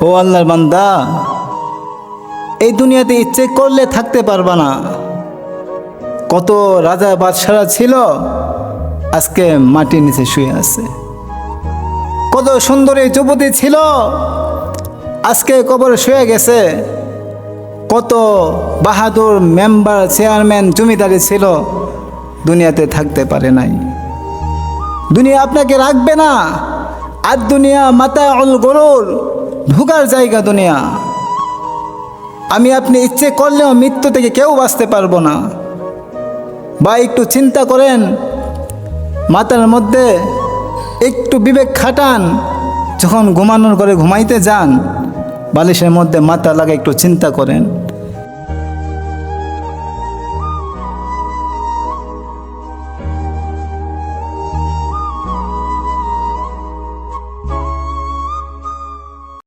ও আল্লাহর বান্দা, এই দুনিয়াতে ইচ্ছে করলে থাকতে পারবা না। কত রাজা বাদশারা ছিল, আজকে মাটির নিচে শুয়ে আছে। কত সুন্দরী যুবতী ছিল, আজকে কবরে শুয়ে গেছে। কত বাহাদুর মেম্বার, চেয়ারম্যান, জমিদারি ছিল, দুনিয়াতে থাকতে পারে নাই। দুনিয়া আপনাকে রাখবে না। আর দুনিয়া মাতা অল গরুর ঢুকার জায়গা দুনিয়া। আমি আপনি ইচ্ছে করলেও মৃত্যু থেকে কেউ বাঁচতে পারব না। বা একটু চিন্তা করেন, মাথার মধ্যে একটু বিবেক খাটান, যখন ঘুমানোর করে ঘুমাইতে যান, বালিশের মধ্যে মাথা লাগা একটু চিন্তা করেন।